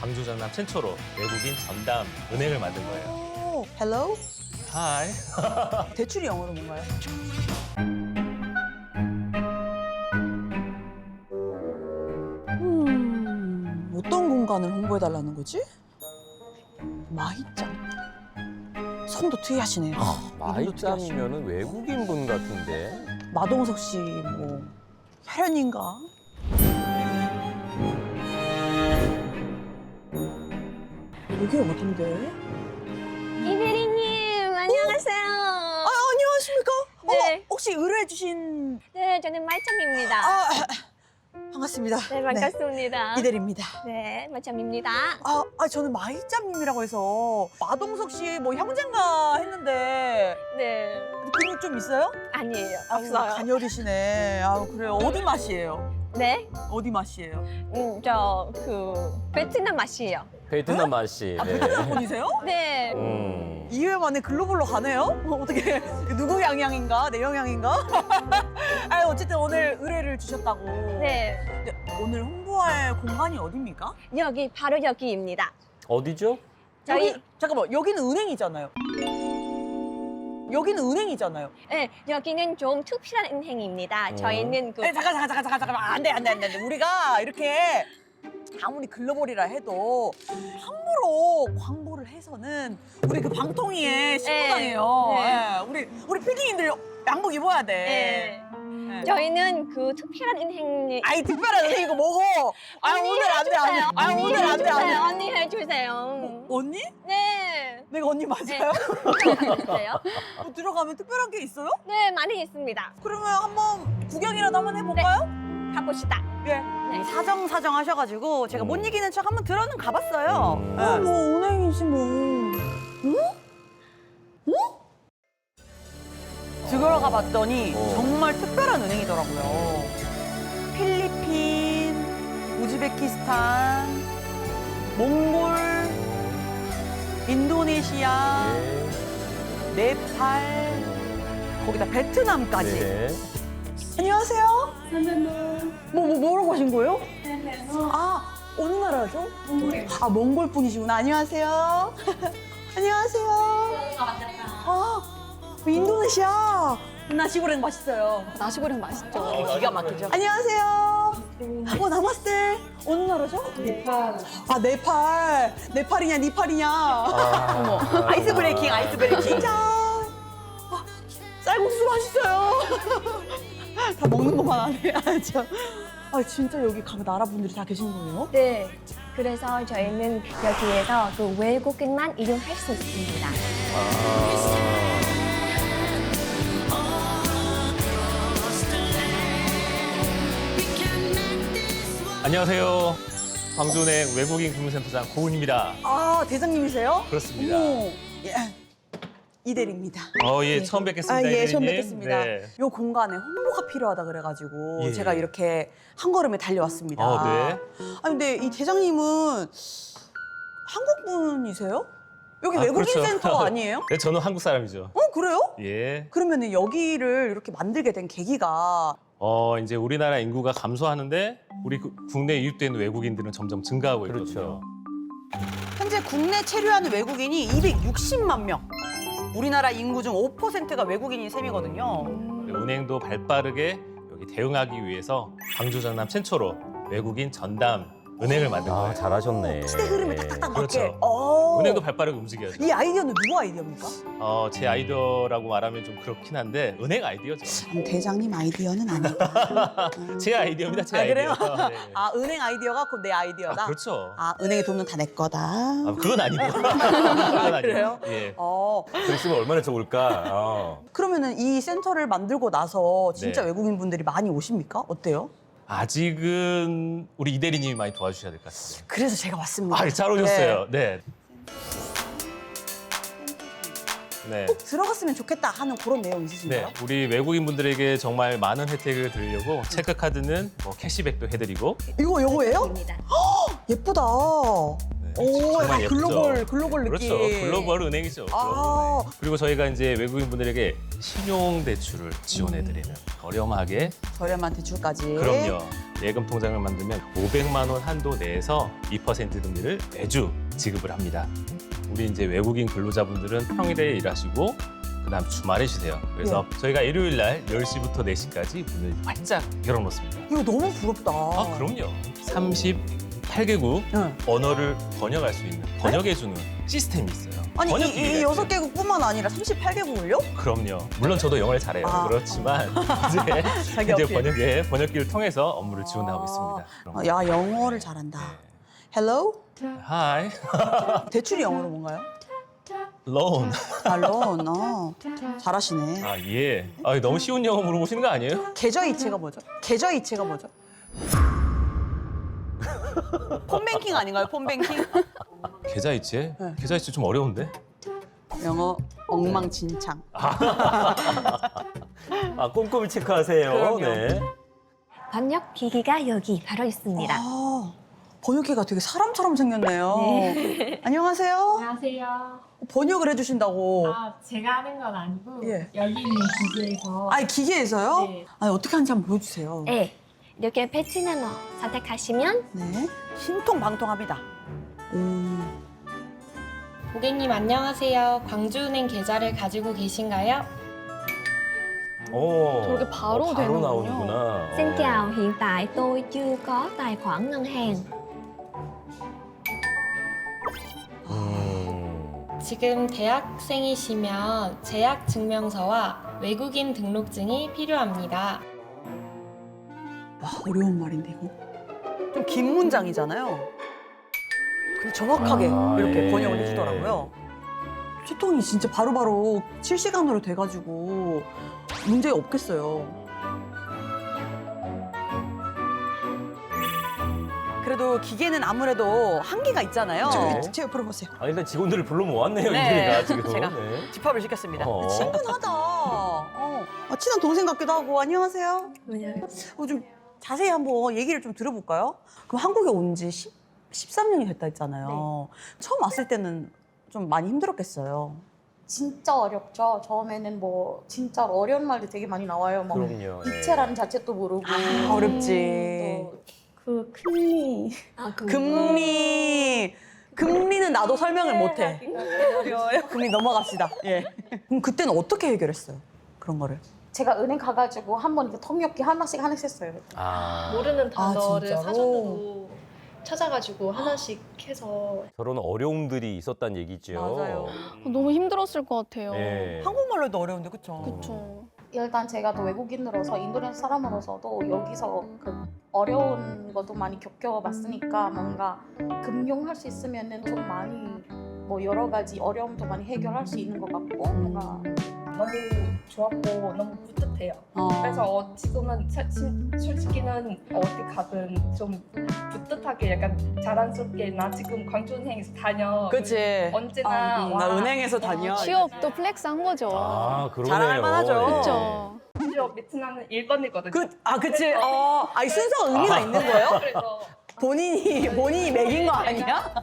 광주 전남 최초로 외국인 전담 은행을 만든 거예요. 오, hello? 하이. 대출이 영어로 뭔가요? 음, 어떤 공간을 홍보해달라는 거지? 마이짱. 성도 특이하시네요. 이름도 특이하시고. 마이짱이면은 외국인 분 같은데. 마동석 씨, 뭐, 혈연인가? 여기 어딘데? 이대리님 안녕하세요. 아, 안녕하십니까? 네. 어머, 혹시 의뢰해 주신. 네, 저는 말참입니다. 아, 반갑습니다. 네, 반갑습니다. 이대리입니다. 네, 말참입니다. 아, 아, 저는 마이짱님이라고 해서 마동석 씨 뭐 형제인가 했는데 네, 근육 좀 있어요? 아니에요. 아유, 없어요. 가녀리시네. 아, 그래요. 어디 맛이에요? 네, 어디 맛이에요? 음, 저 그 베트남 맛이에요. 베트남 맛이. 아, 네. 베트남 분이세요? 네, 음. 2회 만에 글로벌로 가네요? 어, 어떻게 누구 양양인가? 내 영양인가? 아, 어쨌든 오늘 의뢰를 주셨다고. 네, 근데 오늘 홍보할 공간이 어디입니까? 여기 바로 여기입니다. 어디죠? 저희 여기, 잠깐만, 여기는 은행이잖아요. 여기는 은행이잖아요. 네, 여기는 좀 특별한 은행입니다. 음. 저희는 그 에, 잠깐 잠깐 잠깐 잠깐 잠깐 안돼 안돼 안돼 우리가 이렇게 아무리 글로벌이라 해도 함부로 광고를 해서는 우리 그 방통위에 신고당해요. 네. 예, 우리 우리 PD님들 양복 입어야 돼. 네. 네. 저희는 그 특별한 은행이 아이 특별한 은행 이거 뭐고? 아 언니 오늘 안돼 안 돼. 해주세요. 아 언니 오늘 안돼안 해주세요. 돼. 언니 해주세요. 어, 언니? 네. 내가 언니 맞아요? 해주세요. 뭐 들어가면 특별한 게 있어요? 네, 많이 있습니다. 그러면 한번 구경이라도 한번 해볼까요? 가봅시다. 예. 네. 사정 사정 하셔가지고 제가 못 음. 이기는 척 한번 들어는 가봤어요. 음. 네. 뭐 은행이지 뭐. 응? 응? 들어가 봤더니 어. 정말 특별한 은행이더라고요. 필리핀, 우즈베키스탄, 몽골, 인도네시아, 네. 네팔, 거기다 베트남까지. 네. 안녕하세요. 뭐, 뭐, 뭐라고 하신 거예요? 아, 어느 나라죠? 아, 몽골 분이시구나. 안녕하세요. 안녕하세요. 아, 인도네시아. 나시고랭 맛있어요. 나시고랭 맛있죠. 기가 막히죠. 안녕하세요. 어, 나마스테. 어느 나라죠? 네팔. 아, 네팔. 네팔이냐, 니팔이냐. 어머. 아이스 브레이킹, 아이스 브레이킹. 짠. 아, 쌀국수 맛있어요. 다 먹는 것만 하네. 아, 참. 아, 진짜 여기 각 나라 분들이 다 계신 거예요? 네. 그래서 저희는 여기에서 그 외국인만 이용할 수 있습니다. 안녕하세요. 광주은행 외국인 금융센터장 고은입니다. 아, 대장님이세요? 그렇습니다. 어머. 예. 이대리입니다. 어, 예, 네. 처음 뵙겠습니다. 아, 예, 이대리님. 처음 뵙겠습니다. 네. 요 공간에 홍보가 필요하다 그래가지고 예. 제가 이렇게 한 걸음에 달려왔습니다. 어, 네. 아 근데 이 대장님은 한국 분이세요? 여기 아, 외국인 그렇죠. 센터 아니에요? 네, 저는 한국 사람이죠. 어 그래요? 예. 그러면은 여기를 이렇게 만들게 된 계기가 어, 이제 우리나라 인구가 감소하는데 우리 그- 국내에 유입되는 외국인들은 점점 증가하고 있거든요. 그렇죠. 현재 국내 체류하는 외국인이 260만 명. 우리나라 인구 중 5%가 외국인인 셈이거든요. 우리 은행도 발빠르게 여기 대응하기 위해서 광주 전남 최초로 외국인 전담 은행을 만든 아, 거예요. 잘하셨네. 시대 흐름에 딱딱딱 맞게. 그렇죠. 어. 은행도 발빠르게 움직여야죠. 이 아이디어는 누구 아이디어입니까? 어, 제 아이디어라고 말하면 좀 그렇긴 한데 은행 아이디어죠. 대장님 아이디어는 아니다. 제 아이디어입니다. 제 아, 아이디어. 그래요? 네. 아 은행 아이디어가 그럼 내 아이디어다. 아, 그렇죠. 아 은행의 돈은 다 내 거다. 아, 그건 아니고. 그건 아니고. 그래요? 예. 어글 쓰면 얼마나 좋을까. 어. 그러면은 이 센터를 만들고 나서 진짜 네. 외국인 분들이 많이 오십니까? 어때요? 아직은 우리 이대리님이 많이 도와주셔야 될 것 같습니다. 그래서 제가 왔습니다. 아, 잘 오셨어요. 네. 네. 꼭 들어갔으면 좋겠다 하는 그런 내용 있으신가요? 네, 우리 외국인 분들에게 정말 많은 혜택을 드리려고 체크카드는 뭐 캐시백도 해드리고 이거 요거예요? 입니다. 예쁘다. 네, 오, 정말 약간 예쁘죠. 글로벌 글로벌 느낌. 그렇죠, 글로벌 은행이죠. 아, 그리고 저희가 이제 외국인 분들에게 신용 대출을 지원해드리는 저렴하게 저렴한 대출까지. 그럼요. 예금 통장을 만들면 500만 원 한도 내에서 2% 금리를 매주 지급을 합니다. 우리 이제 외국인 근로자분들은 평일에 일하시고 그다음 주말에 쉬세요. 그래서 저희가 일요일 날 10시부터 4시까지 문을 활짝 열어 놓습니다. 이거 너무 부럽다. 아, 그럼요. 38개국 응. 언어를 번역할 수 있는 번역해 주는 시스템이 있어요. 아니 번역 이, 이 여섯. 개국뿐만 아니라 38개국을요? 그럼요. 물론 저도 영어를 잘해요. 아, 그렇지만 이제, 자기 이제 어필. 번역에 번역기를 통해서 업무를 지원하고 있습니다. 아, 야 영어를 잘한다. Hello? Hi, 대출이 영어로 뭔가요? loan. 아, 론. 어. 잘하시네. 아 예. 아 너무 쉬운 영어 물어보시는 거 아니에요? 계좌이체가 뭐죠? 계좌이체가 뭐죠? 폰뱅킹 아닌가요? 폰뱅킹? 계좌 이체? 네. 계좌 이체 좀 어려운데? 영어 엉망진창. 아, 꼼꼼히 체크하세요. 그럼요. 네. 번역 기기가 여기 바로 있습니다. 아, 번역기가 되게 사람처럼 생겼네요. 안녕하세요. 안녕하세요. 번역을 해주신다고. 아, 제가 하는 건 아니고 예. 여기 있는 기계에서 아니 기계에서요? 네. 아니 어떻게 하는지 한번 보여주세요. 네, 이렇게 베트남어 선택하시면 네. 신통방통합니다. 오. 고객님 안녕하세요. 광주은행 계좌를 가지고 계신가요? 오, 저렇게 바로 어, 바로 되는군요. 나오는구나. Xin 어. chào, hiện tại tôi chưa có tài khoản ngân hàng. 음. 지금 대학생이시면 재학 증명서와 외국인 등록증이 필요합니다. 와 어려운 말인데 이거. 좀 긴 문장이잖아요. 근데 정확하게 아, 이렇게 예. 번역을 해주더라고요. 소통이 진짜 바로바로 실시간으로 돼가지고 문제 없겠어요. 그래도 기계는 아무래도 한계가 있잖아요. 그쵸. 제 옆으로 보세요. 아, 일단 직원들을 불러 모았네요, 네. 이분이가 지금. 제가. 네. 집합을 시켰습니다. 어. 친근하다. 어. 아, 친한 동생 같기도 하고 안녕하세요. 어, 좀 자세히 한번 얘기를 좀 들어볼까요? 그럼 한국에 온 지 13년이 됐다 했잖아요. 처음 왔을 때는 좀 많이 힘들었겠어요. 진짜 어렵죠. 처음에는 뭐 진짜 어려운 말도 되게 많이 나와요. 뭐 그럼요. 예. 이체라는 자체도 모르고 아, 어렵지. 또그 금리 아, 금리. 금리는 나도 설명을 못해. 어려워요. 금리 넘어갑시다. 예. 그럼 그때는 어떻게 해결했어요? 그런 거를. 제가 은행 가가지고 한번 이거 통역기 하나씩 하나씩 했어요. 아, 모르는 아, 단어를 진짜로? 사전으로 찾아가지고 하나씩 해서 저런 어려움들이 있었단 얘기죠. 맞아요. 너무 힘들었을 것 같아요. 예. 한국말로 해도 어려운데, 그쵸? 그쵸. 일단 제가 또 외국인으로서 인도네시아 사람으로서도 여기서 그 어려운 것도 많이 겪어봤으니까 뭔가 금융할 수 있으면은 좀 많이 뭐 여러 가지 어려움도 많이 해결할 수 있는 것 같고 뭔가 너무 좋았고 너무 뿌듯해요. 어. 그래서 어, 지금은 사- 진- 솔직히는 어디 가든 좀 뿌듯하게 약간 자랑스럽게 나 지금 광주은행에서 다녀. 그치. 언제나 어, 와. 나 은행에서 다녀. 취업도 플렉스 한 거죠. 아, 그러네요. 자랑할 만하죠. 예. 그쵸. 심지어 베트남은 1번이거든요. 그, 아, 그치. 어, 아니, 순서가 의미가 있는 거예요? 그래서 본인이, 본인이 매긴 거 아니야?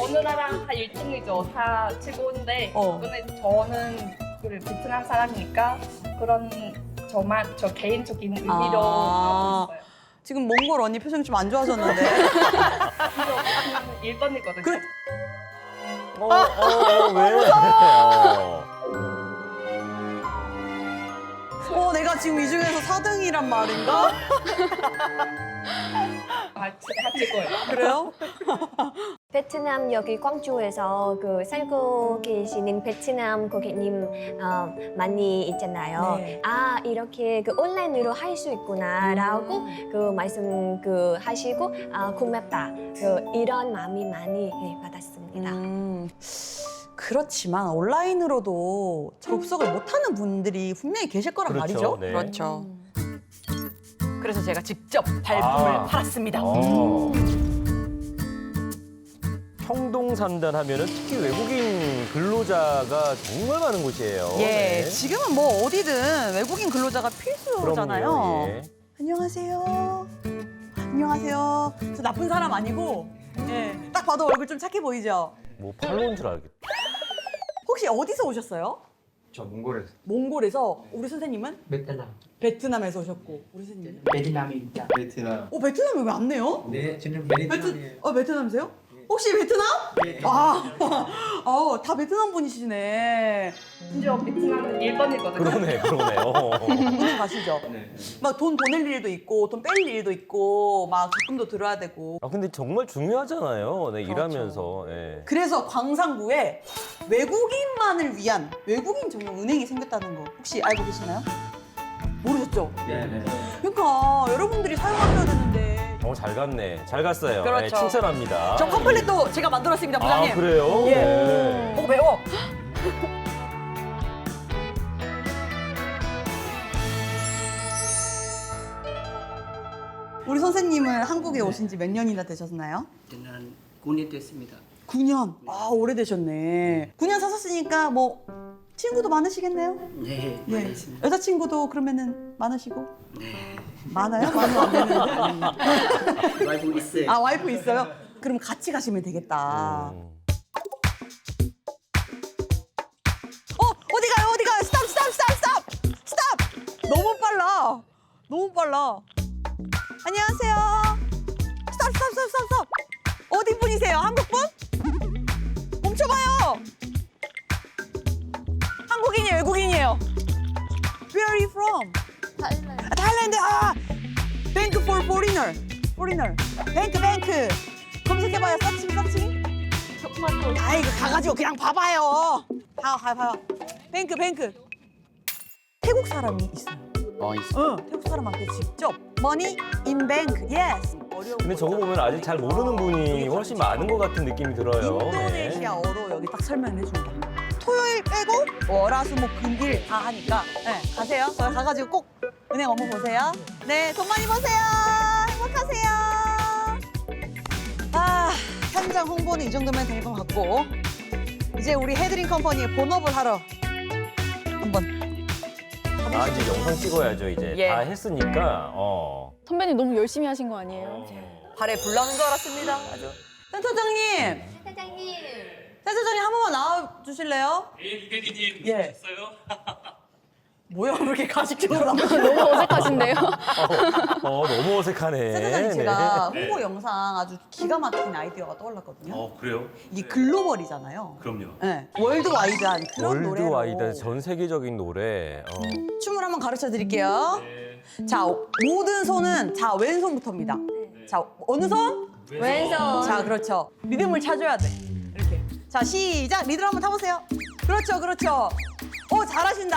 어느 나라 다 1등이죠. 다 최고인데 어. 근데 저는 그 베트남 사람이니까 그런 저만 저 개인적인 의미로 아. 하고 있어요. 지금 몽골 언니 표정이 좀 안 좋아졌는데. 베트남은 1번이거든요. 그- 어, 어, 어, 왜? 어. 어, 내가 지금 이 중에서 4등이란 말인가? 아, 제가 최고예요. 그래요? 베트남 여기 광주에서 그 살고 계시는 베트남 고객님 어, 많이 있잖아요. 네. 아 이렇게 그 온라인으로 할 수 있구나라고 그 말씀 그 하시고 아 고맙다 그 이런 마음이 많이 예, 받았습니다. 음, 그렇지만 온라인으로도 접속을 못하는 분들이 분명히 계실 거란 그렇죠, 말이죠. 네. 그렇죠. 그래서 제가 직접 발품을 아. 팔았습니다. 어. 평동산단 하면은 특히 외국인 근로자가 정말 많은 곳이에요. 예, 네. 지금은 뭐 어디든 외국인 근로자가 필수잖아요. 그럼요. 예. 안녕하세요. 안녕하세요. 저 나쁜 사람 아니고, 예, 딱 봐도 얼굴 좀 착해 보이죠? 뭐 팔로운 줄 알겠다. 혹시 어디서 오셨어요? 저 몽골에서 몽골에서 우리 선생님은 베트남 베트남에서 오셨고 우리 선생님. 베트남입니다. 베트남. 어 베트남이 왜안 내요? 네, 저는 베트 베트남이에요. 어 베트남이세요? 혹시 베트남? 네. 아, 어, 다 베트남 분이시네. 심지어 베트남은 일본이거든요. 그러네, 그러네. 어. 은행 가시죠? 네. 막 돈 보낼 일도 있고 돈 뺄 일도 있고 막 적금도 들어야 되고. 아, 근데 정말 중요하잖아요. 네, 그렇죠. 일하면서. 예. 그래서 광산구에 외국인만을 위한 외국인 전용 은행이 생겼다는 거 혹시 알고 계시나요? 모르셨죠? 네, 네. 그러니까 여러분들이 사용하셔야 되는데. 어, 잘 갔네. 잘 갔어요. 그렇죠. 네, 칭찬합니다. 저 컴플릿도 제가 만들었습니다, 부장님. 아, 그래요? 예. 네. 보고 배워. 우리 선생님은 한국에 오신 지 몇 년이나 되셨나요? 저는 9년 됐습니다. 9년. 아, 오래되셨네. 9년 사셨으니까 뭐 친구도 많으시겠네요? 네, 예. 알겠습니다. 여자친구도 그러면은 많으시고? 네. 많아요? 많으면 안 되는데. 와이프 있어요. 아, 와이프 있어요? 그럼 같이 가시면 되겠다. 음. 어, 어디 가요? 어디 가요? 스탑, 스탑, 스탑, 스탑! 스탑! 너무 빨라. 너무 빨라. 안녕하세요. 스탑, 스탑, 스탑, 스탑, 스탑. 어디 분이세요? 한국 분? 멈춰봐요. 한국인이 에요, 외국인이에요? Where are you from? 아, 타일랜드. 아, Bank for Foreigner. Foreigner. 뱅크, 뱅크. 검색해봐요. 서칭, 서칭. 아이고 가가지고 그냥 봐봐요. 봐, 봐, 봐. 뱅크, 뱅크. 태국 사람이 있어요. 어, 있어. 응, 태국 사람한테 직접 money in bank, yes. 어려운 근데 저거. 보면 아직 잘 모르는 분이 훨씬 많은 것 같은 느낌이 들어요. 네. 인도네시아어로 여기 딱 설명해 준다. 토요일 빼고 월화수목 금일 다 하니까 네, 가세요. 저희 가가지고 꼭 은행 업무 보세요. 네, 돈 많이 버세요. 행복하세요. 아, 현장 홍보는 이 정도면 될 것 같고 이제 우리 헤드링 컴퍼니에 본업을 하러 한번 아, 이제 영상 찍어야죠, 이제. 예. 다 했으니까. 어. 선배님 너무 열심히 하신 거 아니에요? 발에 불 나는 줄 알았습니다. 아주. 센터장님, 사장님. 센터장님 한 번만 나와 주실래요? 예, 이대리님 예. 오셨어요? 뭐야, 왜 이렇게 가식적으로 나와? 너무 어색하신데요? 어, 너무 어색하네. 센터장님 제가 네. 홍보 영상 아주 기가 막힌 아이디어가 떠올랐거든요. 어, 그래요? 이게 글로벌이잖아요. 그럼요. 네, 월드와이드한 그런 노래로 월드와이드 전 세계적인 노래. 어. 춤을 한번 가르쳐 드릴게요. 네. 자, 모든 손은 자 왼손부터입니다. 자, 어느 손? 왼손. 자, 그렇죠. 리듬을 찾아야 돼. 이렇게. 자, 시작. 리듬 한번 타보세요. 그렇죠, 그렇죠. 오, 잘하신다.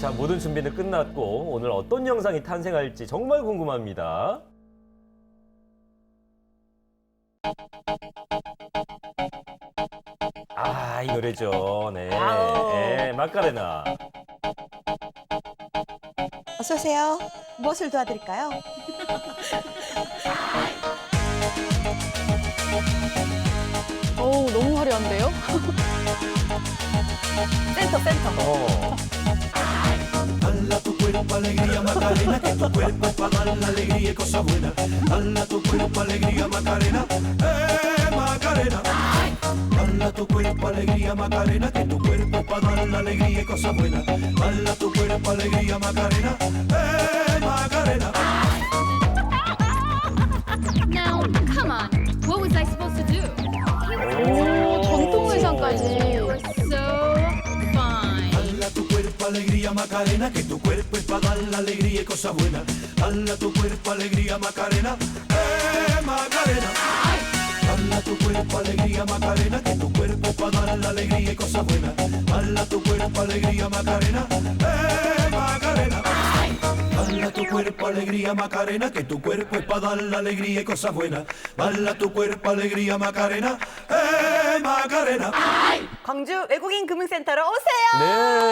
자, 모든 준비는 끝났고 오늘 어떤 영상이 탄생할지 정말 궁금합니다. 아, 이 노래죠. 네. 아우. 네, 마카레나. 어서 오세요. 무엇을 도와드릴까요? 어우, 너무 화려한데요? 센터 센터. 어. Dala tu cuerpo alegría Macarena, que tu cuerpo es para dar la alegría y cosas buenas. Dala tu cuerpo alegría Macarena, eh Macarena. Dala tu cuerpo alegría Macarena, que tu cuerpo es para dar la alegría y cosas buenas. Dala tu cuerpo alegría Macarena, eh Macarena. Now, come on. What was I supposed to do? 오, 전통 의상까지. cuerpo alegría Macarena, que tu cuerpo es para dar la alegría y cosas buenas. Dala tu cuerpo alegría Macarena, eh Macarena. Dala tu cuerpo alegría Macarena, que tu cuerpo es para dar la alegría y cosas buenas. Dala tu cuerpo alegría Macarena, eh Macarena. Dala tu cuerpo alegría Macarena, que tu cuerpo es para dar la alegría y cosas buenas. Dala tu cuerpo alegría Macarena, eh Macarena. 광주 외국인 금융센터로 오세요. 네.